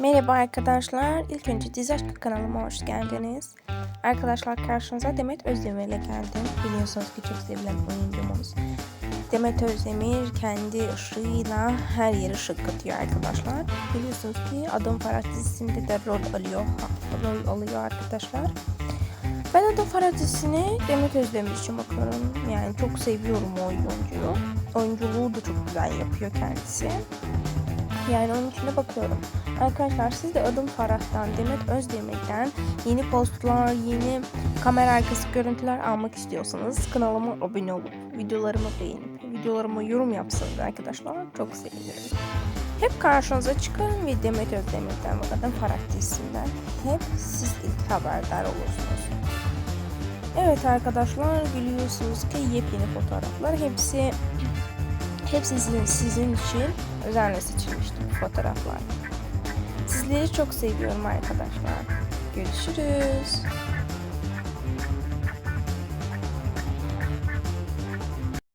Merhaba arkadaşlar. İlk önce Dizi Aşkı kanalıma hoş geldiniz. Arkadaşlar karşınıza Demet Özdemir ile geldim. Biliyorsunuz ki çok sevilen oyuncumuz. Demet Özdemir kendi ışığıyla her yere ışık katıyor arkadaşlar. Biliyorsunuz ki Adım Farah dizisinde de rol alıyor. Rol alıyor arkadaşlar. Ben Adım Farah dizisini Demet Özdemir için bakıyorum. Yani çok seviyorum o oyuncuyu. Oyunculuğu da çok güzel yapıyor kendisi. Yani onun için de bakıyorum. Arkadaşlar siz de Adım Farah'tan, Demet Özdemir'den yeni postlar, yeni kamera arkası görüntüler almak istiyorsanız kanalıma abone olup videolarımı beğenip videolarıma yorum yapsanız arkadaşlar çok sevinirim. Hep karşınıza çıkarım ve Demet Özdemir'den ve Adım Farah dizisinden hep siz ilk haberdar olursunuz. Evet arkadaşlar biliyorsunuz ki yepyeni fotoğraflar hepsi hepsi sizin, sizin için özenle seçilmişti bu fotoğraflar. Sizleri çok seviyorum arkadaşlar. Görüşürüz.